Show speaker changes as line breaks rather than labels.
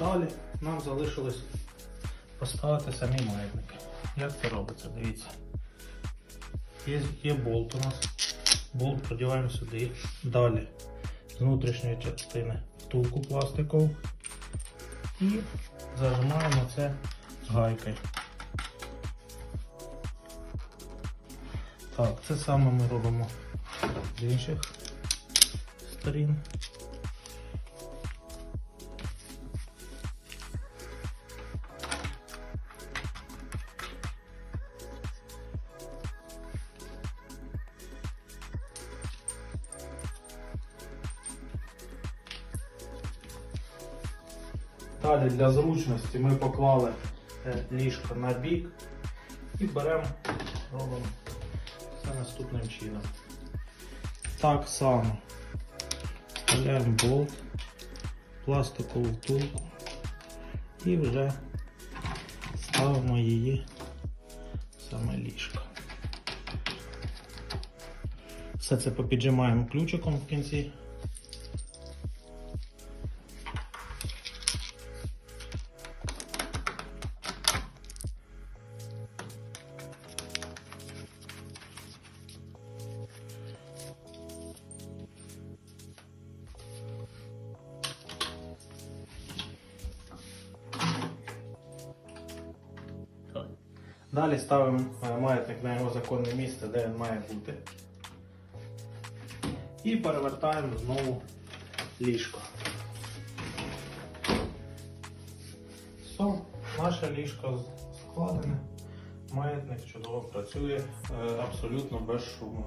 Далі нам залишилось поставити самі маятники. Як це робиться? Дивіться. Є, є болт у нас. Болт продіваємо сюди. Далі з внутрішньої частини втулку пластикову і зажимаємо це гайкою. Так, це саме ми робимо з інших сторін. Далі для зручності ми поклали е, ліжко на бік і беремо, робимо все наступним чином. Так само вставляємо болт, пластикову втулку і вже ставимо її саме ліжко. Все це попіджимаємо ключиком в кінці. Далі ставимо е, маятник на його законне місце, де він має бути. І перевертаємо знову ліжко. Все, наше ліжко складене. Маятник чудово працює абсолютно без безшумно.